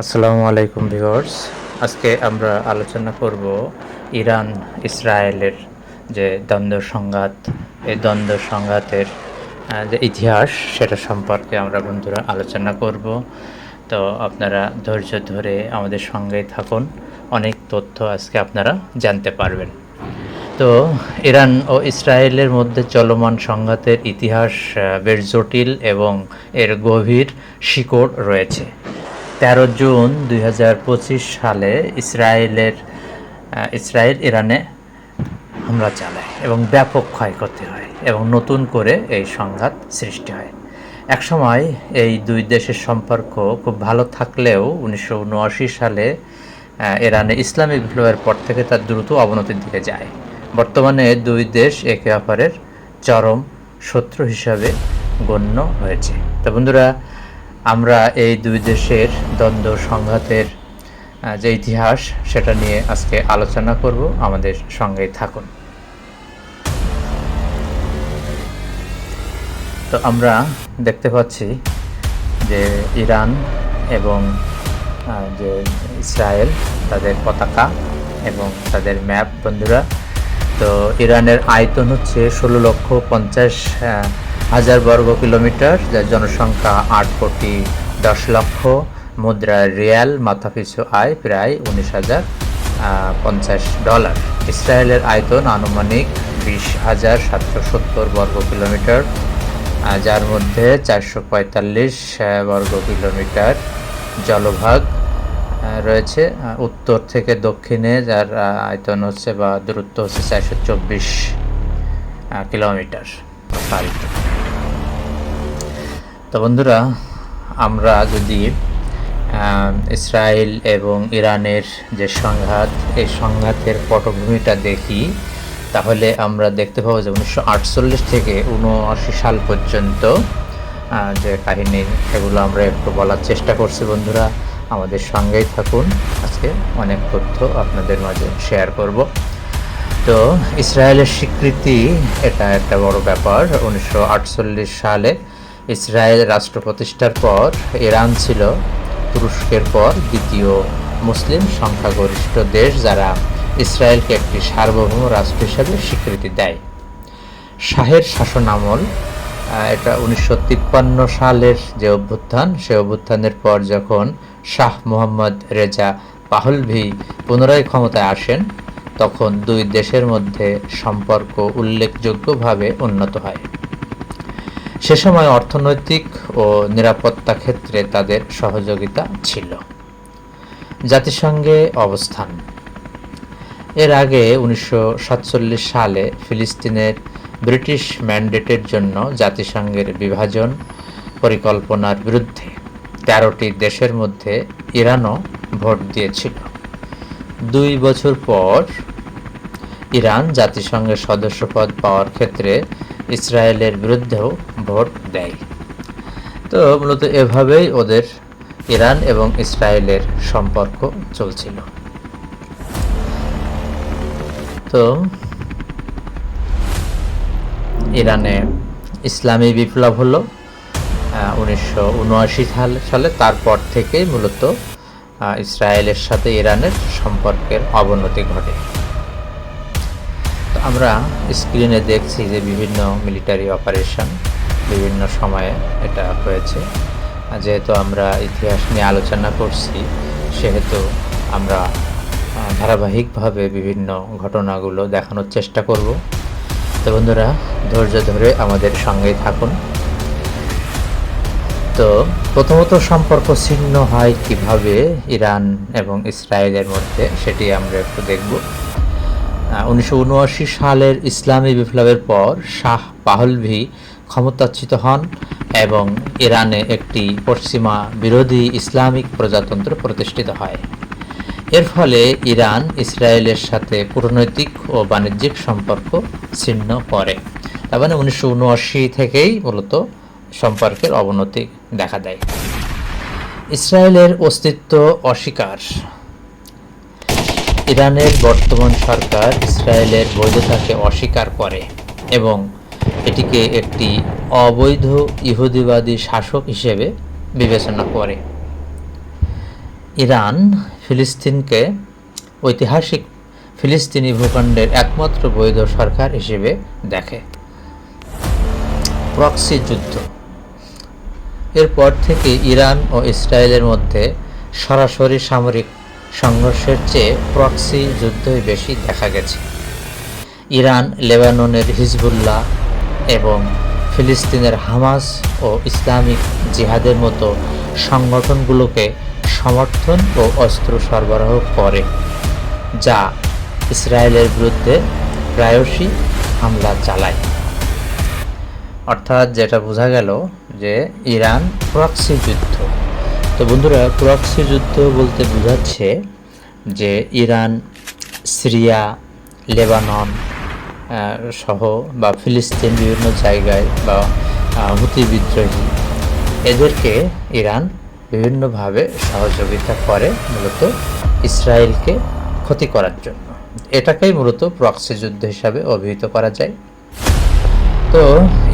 আসসালামু আলাইকুম ভিউয়ার্স। আজকে আমরা আলোচনা করব ইরান ইসরায়েলের যে দ্বন্দ্ব সংঘাত, এই দ্বন্দ্ব সংঘাতের যে ইতিহাস, সেটা সম্পর্কে আমরা বন্ধুরা আলোচনা করব। তো আপনারা ধৈর্য ধরে আমাদের সঙ্গে থাকুন। অনেক তথ্য আজকে আপনারা জানতে পারবেন। তো ইরান ও ইসরায়েলের মধ্যে চলমান সংঘাতের ইতিহাস বেশ জটিল এবং এর গভীর শিকড় রয়েছে। তেরো জুন দুই হাজার পঁচিশ সালে ইসরায়েলের ইসরায়েল ইরানে হামলা চালায় এবং ব্যাপক ক্ষয়ক্ষতি হয় এবং নতুন করে এই সংঘাত সৃষ্টি হয়। একসময় এই দুই দেশের সম্পর্ক খুব ভালো থাকলেও উনিশশো উনআশি সালে ইরানে ইসলামী বিপ্লবের পর থেকে তার দ্রুত অবনতির দিকে যায়। বর্তমানে দুই দেশ একে অপরের চরম শত্রু হিসাবে গণ্য হয়েছে। তো বন্ধুরা আমরা এই দুই দেশের দ্বন্দ্ব সংঘাতের যে ইতিহাস, সেটা নিয়ে আজকে আলোচনা করব। আমাদের সঙ্গেই থাকুন। তো আমরা দেখতে পাচ্ছি যে ইরান এবং যে ইসরায়েল, তাদের পতাকা এবং তাদের ম্যাপ, বন্ধুরা। তো ইরানের আয়তন হচ্ছে ষোলো লক্ষ পঞ্চাশ হাজার বর্গ কিলোমিটার, যার জনসংখ্যা আট কোটি দশ লক্ষ, মুদ্রা রিয়াল, মাথাপিছু আয় প্রায় উনিশ হাজার পঞ্চাশ ডলার। ইসরায়েলের আয়তন আনুমানিক বিশ হাজার সাতশো সত্তর বর্গ কিলোমিটার যার মধ্যে চারশো পঁয়তাল্লিশ বর্গ কিলোমিটার জলভাগ রয়েছে। উত্তর থেকে দক্ষিণে যার আয়তন হচ্ছে বা দূরত্ব হচ্ছে চারশো চব্বিশ কিলোমিটার। তো বন্ধুরা, আমরা যদি ইসরায়েল এবং ইরানের যে সংঘাত, এই সংঘাতের পটভূমিটা দেখি, তাহলে আমরা দেখতে পাবো যে উনিশশো আটচল্লিশ থেকে উনআশি সাল পর্যন্ত যে কাহিনী সেগুলো আমরা একটু বলার চেষ্টা করছি বন্ধুরা। আমাদের সঙ্গেই থাকুন। আজকে অনেক তথ্য আপনাদের মাঝে শেয়ার করব। তো ইসরায়েলের স্বীকৃতি, এটা একটা বড় ব্যাপার। উনিশশো আটচল্লিশ সালে ইসরায়েল রাষ্ট্র প্রতিষ্ঠার পর ইরান ছিল তুরস্কের পর দ্বিতীয় মুসলিম সংখ্যাগরিষ্ঠ দেশ যারা ইসরায়েলকে একটি সার্বভৌম রাষ্ট্র হিসাবে স্বীকৃতি দেয়। শাহের শাসন আমল এটা উনিশশো তিপ্পান্ন সালের যে অভ্যুত্থান সে অভ্যুত্থানের পর যখন শাহ মোহাম্মদ রেজা পাহলভি পুনরায় ক্ষমতায় আসেন, তখন দুই দেশের মধ্যে সম্পর্ক উল্লেখযোগ্যভাবে উন্নত হয়। সে সময় অর্থনৈতিক ও নিরাপত্তা ক্ষেত্রে তাদের সহযোগিতা ছিল। জাতিসংঘে অবস্থান। এর আগে উনিশশো সাতচল্লিশ সালে ফিলিস্তিনের ব্রিটিশ ম্যান্ডেটের জন্য জাতিসংঘের বিভাজন পরিকল্পনার বিরুদ্ধে তেরোটি দেশের মধ্যে ইরানও ভোট দিয়েছিল। দুই বছর পর ইরান জাতিসংঘের সদস্যপদ পাওয়ার ক্ষেত্রে ইসরায়েলের বিরুদ্ধেও ভোট দেয়। তো মূলত এভাবেই ওদের ইরান এবং ইসরায়েলের সম্পর্ক চলছিল। তো ইরানে ইসলামী বিপ্লব হলো উনিশশো উনআশি সালে তারপর থেকেই মূলত ইসরায়েলের সাথে ইরানের সম্পর্কের অবনতি ঘটে। আমরা স্ক্রিনে দেখছি যে বিভিন্ন মিলিটারি অপারেশন বিভিন্ন সময়ে এটা হয়েছে। যেহেতু আমরা ইতিহাস নিয়ে আলোচনা করছি, সেহেতু আমরা ধারাবাহিকভাবে বিভিন্ন ঘটনাগুলো দেখানোর চেষ্টা করব। তো বন্ধুরা, ধৈর্য ধরে আমাদের সঙ্গেই থাকুন। তো প্রথমত সম্পর্ক ছিন্ন হয় কীভাবে ইরান এবং ইসরায়েলের মধ্যে, সেটি আমরা একটু দেখব। উনিশশো উনআশি সালের ইসলামী বিপ্লবের পর শাহ পাহলভি ক্ষমতাচ্যুত হন এবং ইরানে একটি পশ্চিমা বিরোধী ইসলামিক প্রজাতন্ত্র প্রতিষ্ঠিত হয়। এর ফলে ইরান ইসরায়েলের সাথে কূটনৈতিক ও বাণিজ্যিক সম্পর্ক ছিন্ন করে। তার মানে উনিশশো থেকেই মূলত সম্পর্কের অবনতি দেখা দেয়। ইসরায়েলের অস্তিত্ব অস্বীকার। ইরানের বর্তমান সরকার ইসরায়েলের বৈধতাকে অস্বীকার করে এবং এটিকে একটি অবৈধ ইহুদিবাদী শাসক হিসেবে বিবেচনা করে। ইরান ফিলিস্তিনকে ঐতিহাসিক ফিলিস্তিনি ভূখণ্ডের একমাত্র বৈধ সরকার হিসেবে দেখে। প্রক্সি যুদ্ধ। এরপর থেকে ইরান ও ইসরায়েলের মধ্যে সরাসরি সামরিক সংঘর্ষের চেয়ে প্রক্সি যুদ্ধই বেশি দেখা গেছে। ইরান, লেবাননের হিজবুল্লাহ এবং ফিলিস্তিনের হামাস ও ইসলামিক জিহাদের মতো সংগঠনগুলোকে সমর্থন ও অস্ত্র সরবরাহ করে, যা ইসরায়েলের বিরুদ্ধে প্রায়শই হামলা চালায়। অর্থাৎ যেটা বোঝা গেল যে ইরান প্রক্সি যুদ্ধ। তো বন্ধুরা প্রক্সি যুদ্ধ বলতে বোঝাচ্ছে যে ইরান, সিরিয়া, লেবানন সহ বা ফিলিস্তিন বিভিন্ন জায়গায় বা হুতি বিদ্রোহী, এদেরকে ইরান বিভিন্নভাবে সহযোগিতা করে মূলত ইসরায়েলকে ক্ষতি করার জন্য। এটাকেই মূলত প্রক্সি যুদ্ধ হিসাবে অভিহিত করা যায়। তো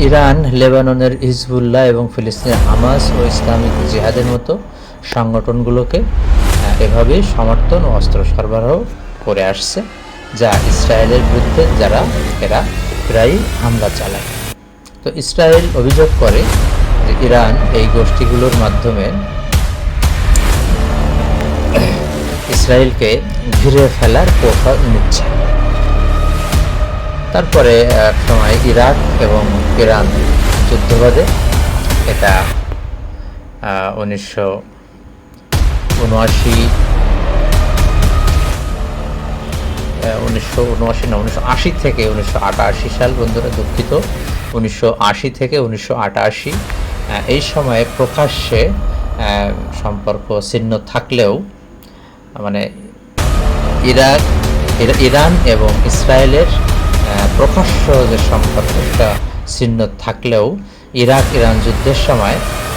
ইরান, লেবাননের হিজবুল্লাহ এবং ফিলিস্তিনের হামাস ও ইসলামিক জিহাদের মতো সংগঠনগুলোকে আহ, এভাবেই সমর্থন ও অস্ত্র সরবরাহ করে আসছে যা ইসরায়েলের বিরুদ্ধে যারা এরা প্রায়ই হামলা চালায়। তো ইসরায়েল অভিযোগ করে যে ইরান এই গোষ্ঠীগুলোর মাধ্যমে ইসরায়েলকে ঘিরে ফেলার কৌশল নিচ্ছে। তারপরে এক সময় ইরাক এবং ইরান যুদ্ধবাদে এটা উনিশশো উনআশি উনিশশো উনআশি না, উনিশশো আশি থেকে উনিশশো আটাশি সাল বন্ধুরা দুঃখিত। উনিশশো আশি থেকে উনিশশো আটাশি এই সময়ে প্রকাশ্যে সম্পর্ক ছিন্ন থাকলেও মানে ইরাক ইরান এবং ইসরায়েলের প্রকাশ্য যে সম্পর্ক সেটা ছিন্ন থাকলেও ইরাক ইরান যুদ্ধের সময়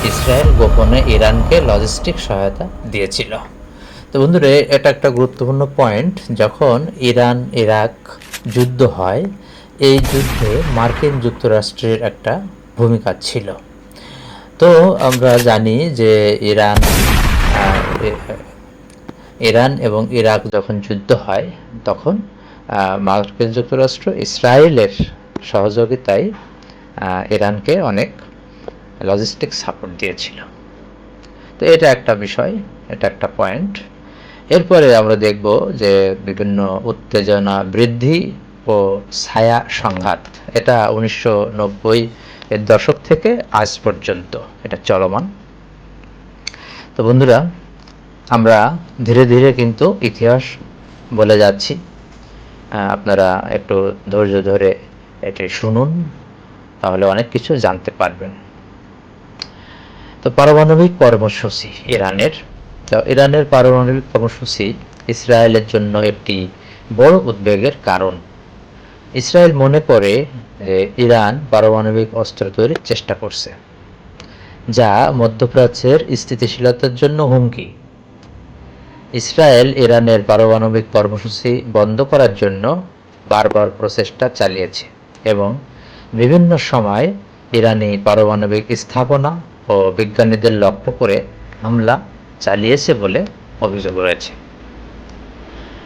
ইসরায়েল গোপনে ইরানকে লজিস্টিক সহায়তা দিয়েছিল। তো বন্ধুরা, এটা একটা গুরুত্বপূর্ণ পয়েন্ট যখন ইরান, ইরাক যুদ্ধ হয়, এই যুদ্ধে মার্কিন যুক্তরাষ্ট্রের একটা ভূমিকা ছিল। তো আমরা জানি যে ইরান ইরান এবং ইরাক যখন যুদ্ধ হয়, তখন মার্কিন যুক্তরাষ্ট্র ইসরায়েলের সহযোগিতায় ইরানকে অনেক লজিস্টিক সাপোর্ট দিয়েছিল। তো এটা একটা বিষয়, এটা একটা পয়েন্ট এরপরে আমরা দেখব যে বিভিন্ন উত্তেজনা বৃদ্ধি ও ছায়া সংঘাত। এটা উনিশশো নব্বই এর দশক থেকে আজ পর্যন্ত এটা চলমান। তো বন্ধুরা, আমরা ধীরে ধীরে কিন্তু ইতিহাস বলে যাচ্ছি। আপনারা একটু ধৈর্য ধরে এটি শুনুন। তাহলে অনেক কিছু জানতে পারবেন। তো পারমাণবিক কর্মসূচি, ইরানের। তো ইরানের পারমাণবিক কর্মসূচি ইসরায়েলের জন্য একটি বড় উদ্বেগের কারণ। ইসরায়েল মনে করে যে ইরান পারমাণবিক অস্ত্র তৈরির চেষ্টা করছে, যা মধ্যপ্রাচ্যের স্থিতিশীলতার জন্য হুমকি। ইসরায়েল ইরানের পারমাণবিক কর্মসূচি বন্ধ করার জন্য বারবার প্রচেষ্টা চালিয়েছে এবং বিভিন্ন সময় ইরানি পারমাণবিক স্থাপনা ও বিজ্ঞানীদের লক্ষ্য করে হামলা চালিয়েছে বলে অভিযোগ রয়েছে।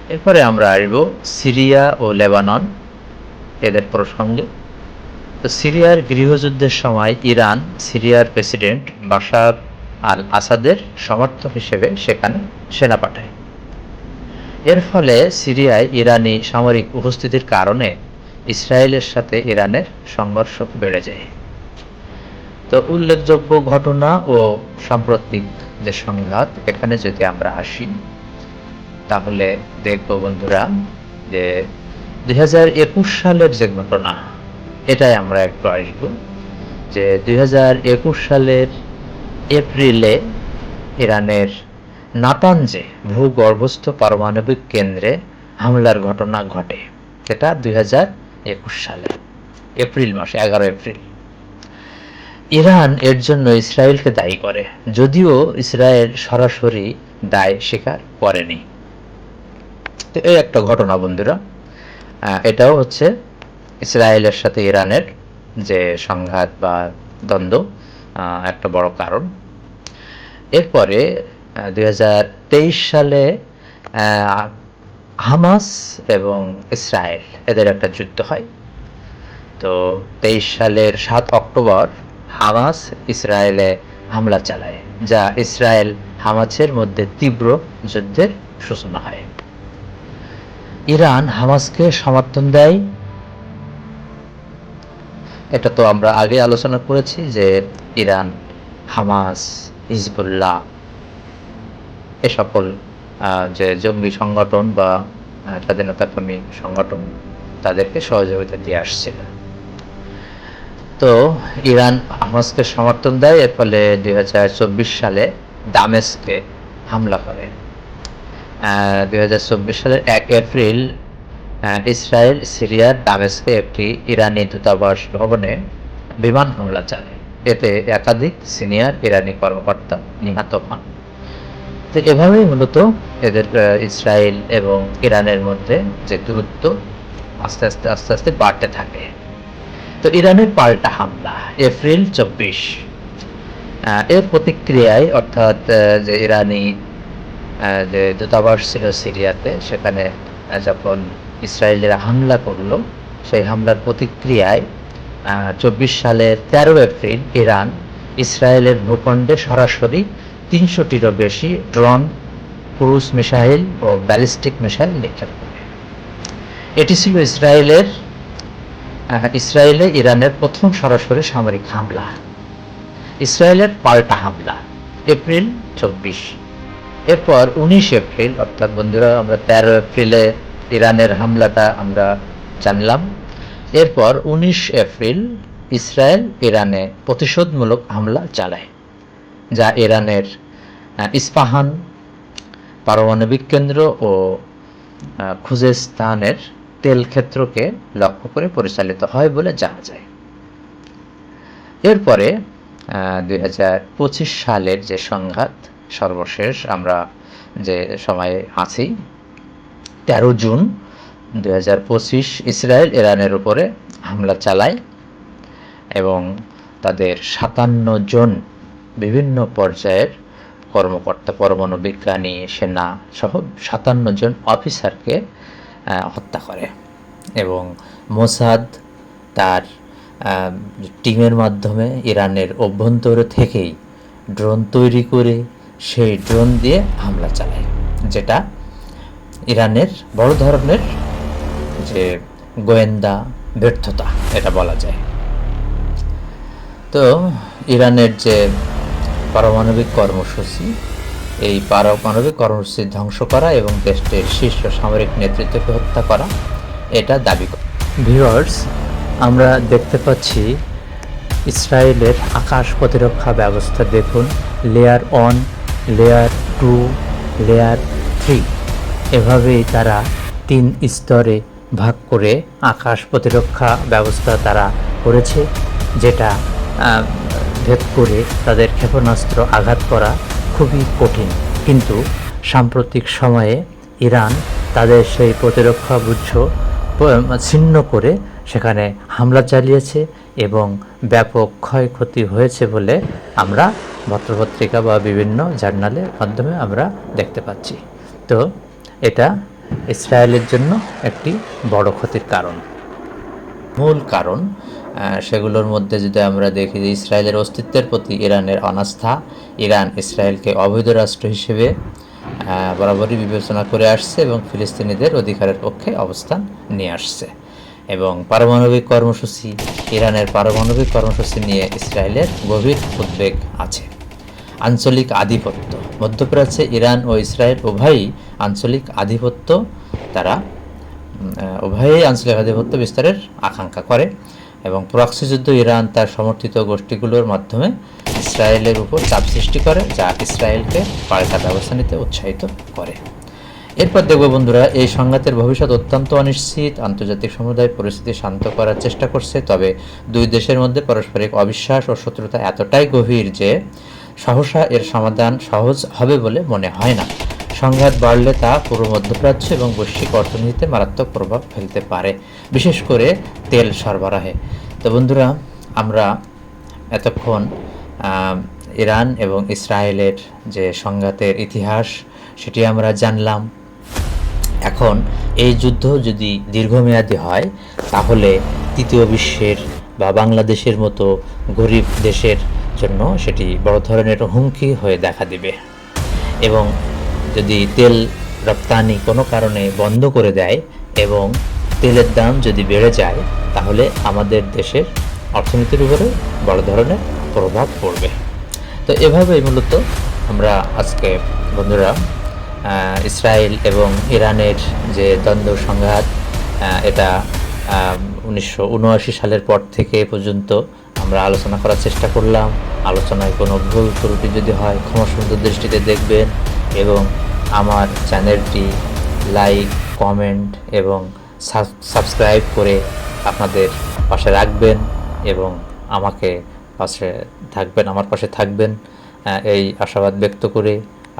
এরপরে আমরা আসব সিরিয়া ও লেবানন, এদের প্রসঙ্গে। তো সিরিয়ার গৃহযুদ্ধের সময় ইরান সিরিয়ার প্রেসিডেন্ট বাশার আল আসাদের সমর্থক হিসেবে সেখানে সেনা পাঠায়। এর ফলে সিরিয়ায় ইরানি সামরিক উপস্থিতির কারণে ইসরায়েলের সাথে ইরানের সংঘর্ষ বেড়ে যায়। তো উল্লেখযোগ্য ঘটনা ও সাম্প্রতিক যে সংঘাত, এখানে যদি আমরা আসি, তাহলে দেখব বন্ধুরা যে দুই হাজার একুশ সালের যে ঘটনা, এটাই আমরা একটু আসব, যে দুই হাজার একুশ সালের এপ্রিলে ইরানের নাতানজে ভূগর্ভস্থ পারমাণবিক কেন্দ্রে হামলার ঘটনা ঘটে। যেটা দুই একুশ সালে, এপ্রিল মাসে, এগারো এপ্রিল। ইরান এর জন্য ইসরায়েলকে দায়ী করে, যদিও ইসরায়েল সরাসরি দায় স্বীকার করেনি। তো এই একটা ঘটনা, বন্ধুরা। এটাও হচ্ছে ইসরায়েলের সাথে ইরানের যে সংঘাত বা দ্বন্দ্ব একটা বড় কারণ। এরপরে দুই হাজার তেইশ সালে হামাস এবং ইসরায়েল এদের একটা যুদ্ধ হয়। তো তেইশ সালের সাত অক্টোবর হামাস ইসরায়েলে হামলা চালায়, যা ইসরায়েল হামাসের মধ্যে তীব্র যুদ্ধের সূচনা হয়। ইরান হামাসকে সমর্থন দেয়। এটা তো আমরা আগে আলোচনা করেছি যে ইরান, হামাস, হিজবুল্লাহ, এ সকল যে জঙ্গি সংগঠন বা স্বাধীনতাকর্মী সংগঠন তাদেরকে সহযোগিতা দিয়ে আসছিল। তো ইরান হামাসকে সমর্থন দেয়, এর ফলে দুই সালে দামেস্কে হামলা করে। দুই হাজার চব্বিশ সালের এক এপ্রিল ইসরায়েল সিরিয়ার দামেস্কে একটি ইরানি দূতাবাস ভবনে বিমান হামলা চালায়। এতে একাধিক সিনিয়র ইরানি কর্মকর্তা নিহত হন। তো এভাবেই মূলত এদের ইসরায়েল এবং ইরানের মধ্যে যে দূরত্ব আস্তে আস্তে আস্তে আস্তে বাড়তে থাকে। তো ইরানের পাল্টা হামলা, এপ্রিল চব্বিশ এর প্রতিক্রিয়ায় অর্থাৎ যে ইরানি যে দূতাবাস ছিল সিরিয়াতে, সেখানে যখন ইসরায়েলেরা হামলা করল, সেই হামলার প্রতিক্রিয়ায় চব্বিশ সালের তেরো এপ্রিল ইরান ইসরায়েলের ভূখণ্ডে সরাসরি তিনশোটিরও বেশি ড্রোন, ক্রুজ মিসাইল ও ব্যালিস্টিক মিসাইল নিক্ষেপ করে। এটি ছিল ইসরায়েলের ইসরায়েলে ইরানের প্রথম সরাসরি সামরিক হামলা। ইসরায়েলের পাল্টা হামলা, এপ্রিল চব্বিশ। এরপর উনিশ এপ্রিল, অর্থাৎ বন্ধুরা, আমরা তেরো এপ্রিলে ইরানের হামলাটা আমরা জানলাম। এরপর উনিশ এপ্রিল ইসরায়েল ইরানে প্রতিশোধমূলক হামলা চালায়। যা ইরানের ইস্পাহান পারমাণবিক কেন্দ্র ও খুজেস্তানের তেল ক্ষেত্রকে লক্ষ্য করে পরিচালিত হয় বলে জানা যায়। এরপরে দুই হাজার পঁচিশ সালের যে সংঘাত, সর্বশেষ আমরা যে সময়ে আছি, তেরো জুন দুই হাজার পঁচিশ ইসরায়েল ইরানের উপরে হামলা চালায় এবং তাদের সাতান্ন জন বিভিন্ন পর্যায়ের কর্মকর্তা, পরমাণু বিজ্ঞানী, সেনা সহ সাতান্ন জন অফিসারকে হত্যা করে। এবং মোসাদ তার টিমের মাধ্যমে ইরানের অভ্যন্তর থেকেই ড্রোন তৈরি করে সেই ড্রোন দিয়ে হামলা চালায়, যেটা ইরানের বড় ধরনের যে গোয়েন্দা ব্যর্থতা, এটা বলা যায়। তো ইরানের যে পারমাণবিক কর্মসূচি। এই পারমাণবিক কর্মসূচি ধ্বংস করা এবং দেশটির শীর্ষ সামরিক নেতৃত্বকে হত্যা করা, এটা দাবি করে ভিউয়ার্স আমরা দেখতে পাচ্ছি ইসরায়েলের আকাশ প্রতিরক্ষা ব্যবস্থা। দেখুন layer one layer two layer three এভাবেই তারা তিন স্তরে ভাগ করে আকাশ প্রতিরক্ষা ব্যবস্থা তারা করেছে, যেটা ভেদ করে তাদের ক্ষেপণাস্ত্র আঘাত করা খুবই কঠিন। কিন্তু সাম্প্রতিক সময়ে ইরান তাদের সেই প্রতিরক্ষা গুচ্ছ ছিন্ন করে সেখানে হামলা চালিয়েছে এবং ব্যাপক ক্ষয়ক্ষতি হয়েছে বলে আমরা পত্রপত্রিকা বা বিভিন্ন জার্নালের মাধ্যমে আমরা দেখতে পাচ্ছি। তো এটা ইসরায়েলের জন্য একটি বড় ক্ষতির কারণ। মূল কারণ সেগুলোর মধ্যে যদি আমরা দেখি যে ইসরায়েলের অস্তিত্বের প্রতি ইরানের অনাস্থা, ইরান ইসরায়েলকে অবৈধ রাষ্ট্র হিসেবে বরাবরই বিবেচনা করে আসছে এবং ফিলিস্তিনিদের অধিকারের পক্ষে অবস্থান নিয়ে আসছে। এবং পারমাণবিক কর্মসূচি, ইরানের পারমাণবিক কর্মসূচি নিয়ে ইসরায়েলের গভীর উদ্বেগ আছে। আঞ্চলিক আধিপত্য, মধ্যপ্রাচ্যে ইরান ও ইসরায়েল উভয়ই আঞ্চলিক আধিপত্য তারা উভয়ই আঞ্চলিক আধিপত্য বিস্তারের আকাঙ্ক্ষা করে। এবং প্রক্সি যুদ্ধ ইরান তার সমর্থিত গোষ্ঠীগুলোর মাধ্যমে ইসরায়েলের উপর চাপ সৃষ্টি করে, যা ইসরায়েলকে পাল্টা ব্যবস্থা নিতে উৎসাহিত করে। এরপর দেখব বন্ধুরা, এই সংঘাতের ভবিষ্যৎ অত্যন্ত অনিশ্চিত। আন্তর্জাতিক সমুদায় পরিস্থিতি শান্ত করার চেষ্টা করছে, তবে দুই দেশের মধ্যে পারস্পরিক অবিশ্বাস ও শত্রুতা এতটাই গভীর যে সহসা এর সমাধান সহজ হবে বলে মনে হয় না। সংঘাত বাড়লে তা পূর্ব মধ্যপ্রাচ্য এবং বৈশ্বিক অর্থনীতিতে মারাত্মক প্রভাব ফেলতে পারে, বিশেষ করে তেল সরবরাহে। তো বন্ধুরা, আমরা এতক্ষণ ইরান এবং ইসরায়েলের যে সংঘাতের ইতিহাস, সেটি আমরা জানলাম। এখন এই যুদ্ধ যদি দীর্ঘমেয়াদী হয়, তাহলে তৃতীয় বিশ্বের বা বাংলাদেশের মতো গরিব দেশের জন্য সেটি বড় ধরনের হুমকি হয়ে দেখা দেবে। এবং যদি তেল রপ্তানি কোনো কারণে বন্ধ করে দেয় এবং তেলের দাম যদি বেড়ে যায়, তাহলে আমাদের দেশের অর্থনীতির উপরে বড় ধরনের প্রভাব পড়বে। তো এভাবেই মূলত আমরা আজকে বন্ধুরা ইসরায়েল এবং ইরানের যে দ্বন্দ্ব সংঘাত এটা উনিশশো উনআশি সালের পর থেকে পর্যন্ত আমরা আলোচনা করার চেষ্টা করলাম। আলোচনায় কোনো ভুল ত্রুটি যদি হয়, ক্ষমা সুন্দর দৃষ্টিতে দেখবেন। এবং আমার চ্যানেলটি লাইক, কমেন্ট এবং সাবস্ক্রাইব করে আপনাদের পাশে রাখবেন এবং আমাকে পাশে থাকবেন, আমার পাশে থাকবেন। এই আশাবাদ ব্যক্ত করে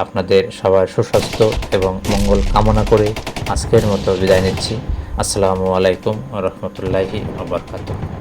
আপনাদের সবার সুস্বাস্থ্য এবং মঙ্গল কামনা করে আজকের মতো বিদায় নিচ্ছি। আসসালামু আলাইকুম রহমতুল্লাহি আবরকাতুহ